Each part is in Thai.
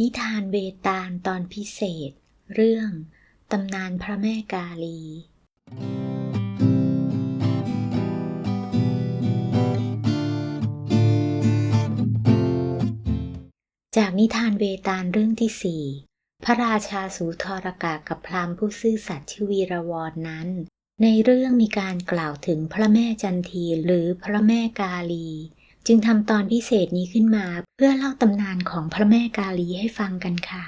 นิทานเวตาลตอนพิเศษ เรื่องตำนานพระแม่กาลี จากนิทานเวตาลเรื่องที่สี่พระราชาสูทรกากับพราหมณ์ผู้ซื่อสัตย์ชื่อวีรวรนนั้น ในเรื่องมีการกล่าวถึงพระแม่จันทีหรือพระแม่กาลี จึงทำตอนพิเศษนี้ขึ้นมาเพื่อเล่าตำนานของพระแม่กาลีให้ฟังกันค่ะ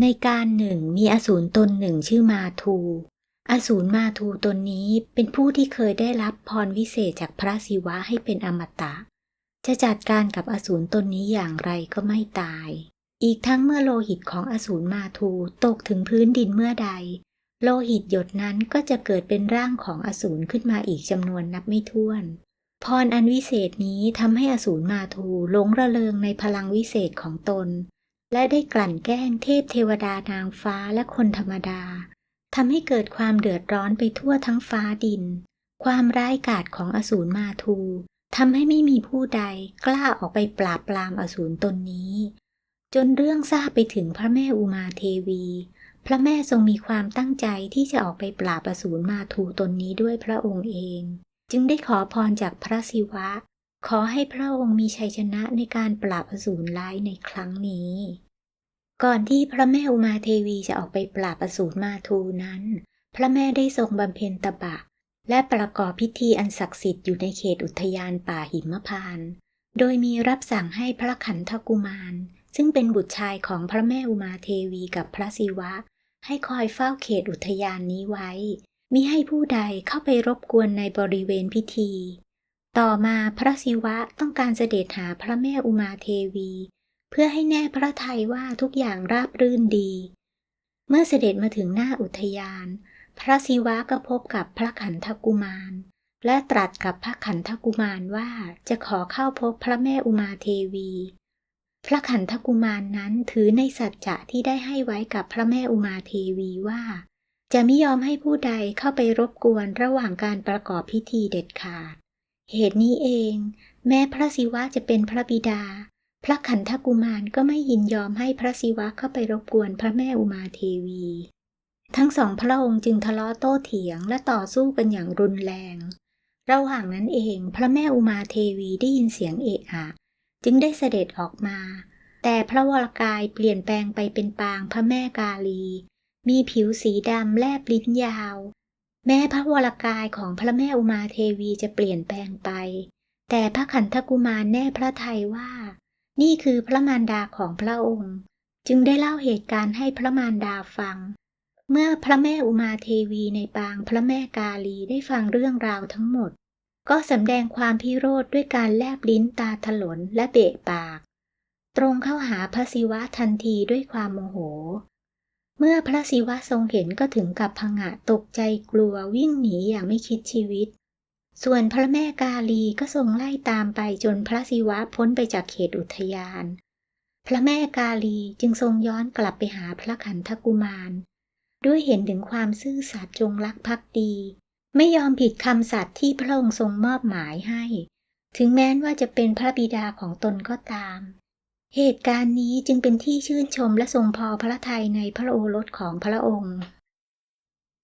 ในการหนึ่งมีอสูรตนหนึ่งชื่อมาทูอสูรมาทูตนนี้เป็นผู้ที่เคยได้รับพรวิเศษจากพระศิวะให้เป็นอมตะ จะจัดการกับอสูรตนนี้อย่างไรก็ไม่ตาย อีกทั้งเมื่อโลหิตของอสูรมาทูตกถึงพื้นดินเมื่อใด โลหิตหยดนั้นก็จะเกิดเป็นร่างของอสูรขึ้นมาอีกจำนวนนับไม่ถ้วน พรอันวิเศษนี้ทำให้อสูรมาทูหลงระเริงในพลังวิเศษของตน และได้กลั่นแกล้งเทพเทวดานางฟ้าและคนธรรมดาทำให้เกิดความเดือดร้อนไปทั่วทั้งฟ้าดิน ความร้ายกาจของอสูรมาทูทำให้ไม่มีผู้ใดกล้าออกไปปราบปรามอสูรตนนี้ จนเรื่องทราบไปถึงพระแม่อุมาเทวี พระแม่ทรงมีความตั้งใจที่จะออกไปปราบอสูรมาทูตนนี้ด้วยพระองค์เอง จึงได้ขอพรจากพระศิวะ ขอให้พระองค์มีชัยชนะในการปราบอสูรร้ายในครั้งนี้ ก่อนที่พระแม่อุมาเทวีจะออกไปปราบอสูรมาทูนั้น พระแม่ได้ทรงบำเพ็ญตบะ และประกอบพิธีอันศักดิ์สิทธิ์อยู่ในเขตอุทยานป่าหิมพานต์โดยมีรับสั่งให้พระขันธกุมาร ซึ่งเป็นบุตรชายของพระแม่อุมาเทวีกับพระศิวะ ให้คอยเฝ้าเขตอุทยานนี้ไว้ มิให้ผู้ใดเข้าไปรบกวนในบริเวณพิธี ต่อมาพระศิวะต้องการเสด็จหาพระแม่อุมาเทวี เพื่อให้แน่พระทัยว่าทุกอย่างราบรื่นดี เมื่อเสด็จมาถึงหน้าอุทยาน พระศิวะก็พบกับพระขันธกุมาร และตรัสกับพระขันธกุมารว่าจะขอเข้าพบพระแม่อุมาเทวี พระขันธกุมารนนั้นถือในสัจจะที่ได้ให้ไว้กับพระแม่อุมาเทวีว่า จะไม่ยอมให้ผู้ใดเข้าไปรบกวนระหว่างการประกอบพิธีเด็ดขาด เหตุนี้เอง แม้พระศิวะจะเป็นพระบิดา พระขันธกุมารก็ไม่ยินยอมให้พระศิวะเข้าไปรบกวนพระแม่อุมาเทวี ทั้งสองพระองค์จึงทะเลาะโต้เถียงและต่อสู้กันอย่างรุนแรง ระหว่างนั้นเอง พระแม่อุมาเทวีได้ยินเสียงเอะอะจึงได้เสด็จออกมา แต่พระวรกายเปลี่ยนแปลงไปเป็นปางพระแม่กาลี มีผิวสีดำแลบลิ้นยาว แม้พระวรกายของพระแม่อุมาเทวีจะเปลี่ยนแปลงไป แต่พระขันธกุมารแน่พระทัยว่า นี่คือพระมารดาของพระองค์ จึงได้เล่าเหตุการณ์ให้พระมารดาฟัง เมื่อพระแม่อุมาเทวีในปางพระแม่กาลีได้ฟังเรื่องราวทั้งหมด ก็สำแดงความพิโรธด้วยการแลบลิ้นตาถลนและเบะปาก ตรงเข้าหาพระศิวะทันทีด้วยความโมโห เมื่อพระศิวะทรงเห็นก็ถึงกับพงะตกใจกลัววิ่งหนีอย่างไม่คิดชีวิต ส่วนพระแม่กาลีก็ทรงไล่ตามไปจนพระศิวะพ้นไปจากเขตอุทยาน พระแม่กาลีจึงทรงย้อนกลับไปหาพระขันธกุมาร ด้วยเห็นถึงความซื่อสัตย์จงรักภักดี ไม่ยอมผิดคำสัตย์ที่พระองค์ทรงมอบหมายให้ ถึงแม้ว่าจะเป็นพระบิดาของตนก็ตาม เหตุการณ์นี้จึงเป็นที่ชื่นชมและทรงพอพระทัยในพระโอรสของพระองค์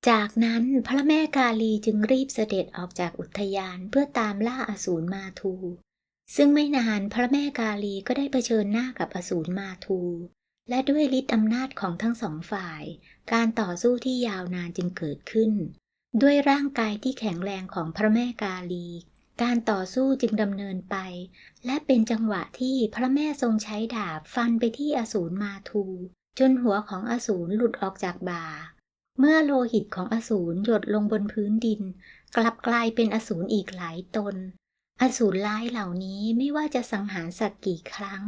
จากนั้นพระแม่กาลีจึงรีบเสด็จออกจากอุทยานเพื่อตามล่าอสูรมาทู ซึ่งไม่นานพระแม่กาลีก็ได้เผชิญหน้ากับอสูรมาทู และด้วยฤทธิ์อำนาจของทั้งสองฝ่าย การต่อสู้ที่ยาวนานจึงเกิดขึ้น ด้วยร่างกายที่แข็งแรงของพระแม่กาลี การต่อสู้จึงดำเนินไป และเป็นจังหวะที่พระแม่ทรงใช้ดาบฟันไปที่อสูรมาทู จนหัวของอสูรหลุดออกจากบ่า เมื่อโลหิตของอสูรหยดลงบนพื้นดิน กลับกลายเป็นอสูรอีกหลายตน อสูรร้ายเหล่านี้ไม่ว่าจะสังหารสักกี่ครั้ง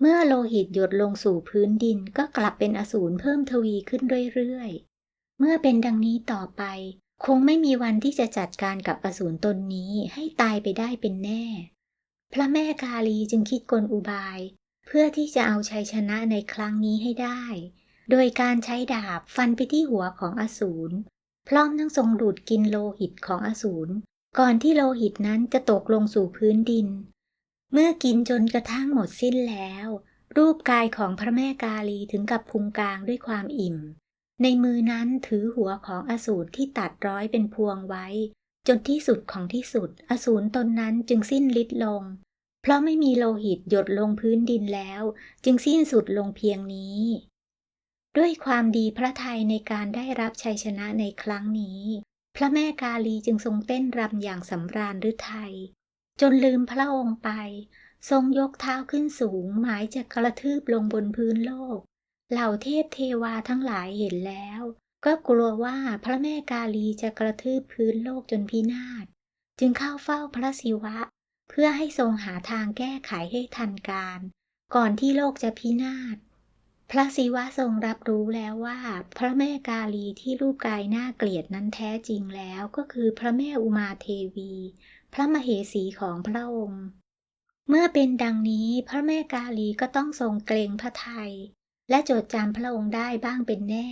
เมื่อโลหิตหยดลงสู่พื้นดินก็กลับเป็นอสูรเพิ่มทวีขึ้นเรื่อยๆเมื่อเป็นดังนี้ต่อไป คงไม่มีวันที่จะจัดการกับอสูรตนนี้ให้ตายไปได้เป็นแน่ พระแม่กาลีจึงคิดกลอุบาย เพื่อที่จะเอาชัยชนะในครั้งนี้ให้ได้ โดยการใช้ดาบฟันไปที่หัวของอสูรพร้อมทั้งทรงดูดกินโลหิตของอสูรก่อนที่โลหิตนั้นจะตกลงสู่พื้นดิน เมื่อกินจนกระทั่งหมดสิ้นแล้ว รูปกายของพระแม่กาลีถึงกับพุงกลางด้วยความอิ่ม ในมือนั้นถือหัวของอสูรที่ตัดร้อยเป็นพวงไว้ จนที่สุดของที่สุด อสูรตนนั้นจึงสิ้นฤทธิ์ลง เพราะไม่มีโลหิตหยดลงพื้นดินแล้ว จึงสิ้นสุดลงเพียงนี้ ด้วยความดีพระทัยในการได้รับชัยชนะในครั้งนี้ พระแม่กาลีจึงทรงเต้นรำอย่างสำราญฤทัยจนลืมพระองค์ไป ทรงยกเท้าขึ้นสูงหมายจะกระทืบลงบนพื้นโลก เหล่าเทพเทวาทั้งหลายเห็นแล้ว ก็กลัวว่าพระแม่กาลีจะกระทืบพื้นโลกจนพินาศ จึงเข้าเฝ้าพระศิวะ เพื่อให้ทรงหาทางแก้ไขให้ทันการ ก่อนที่โลกจะพินาศ พระศิวะทรงรับรู้แล้วว่า พระแม่กาลีที่รูปกายน่าเกลียดนั้นแท้จริงแล้วก็คือพระแม่อุมาเทวี พระมเหสีของพระองค์เมื่อเป็นดังนี้พระแม่กาลีก็ต้องทรงเกรงพระทัย และจดจำพระองค์ได้บ้างเป็นแน่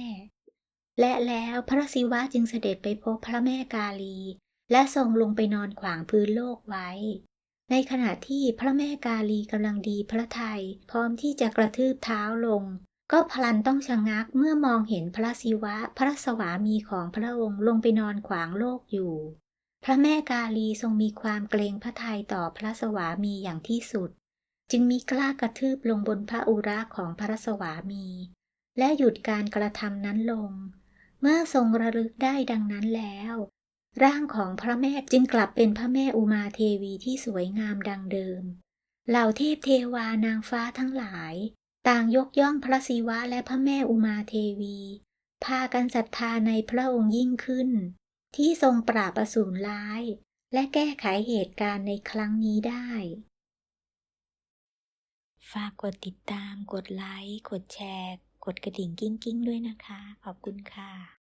และแล้วพระศิวะจึงเสด็จไปพบพระแม่กาลี และทรงลงไปนอนขวางพื้นโลกไว้ ในขณะที่พระแม่กาลีกำลังดีพระไทยพร้อมที่จะกระทืบเท้าลง ก็พลันต้องชะงักเมื่อมองเห็นพระศิวะพระสวามีของพระองค์ลงไปนอนขวางโลกอยู่ พระแม่กาลีทรงมีความเกรงพระทัยต่อพระสวามีอย่างที่สุด จึงมีกล้ากระทืบลงบนพระอุระของพระสวามี และหยุดการกระทำนั้นลง เมื่อทรงระลึกได้ดังนั้นแล้ว ร่างของพระแม่จึงกลับเป็นพระแม่อุมาเทวีที่สวยงามดังเดิม เหล่าเทพเทวานางฟ้าทั้งหลาย ต่างยกย่องพระศิวะและพระแม่อุมาเทวี พากันศรัทธาในพระองค์ยิ่งขึ้น ที่ทรงปราบอสูรร้าย และแก้ไขเหตุการณ์ในครั้งนี้ได้ ฝากกดติดตาม กดไลค์ กดแชร์ กดกระดิ่งกิ้งกิ้งด้วยนะคะ ขอบคุณค่ะ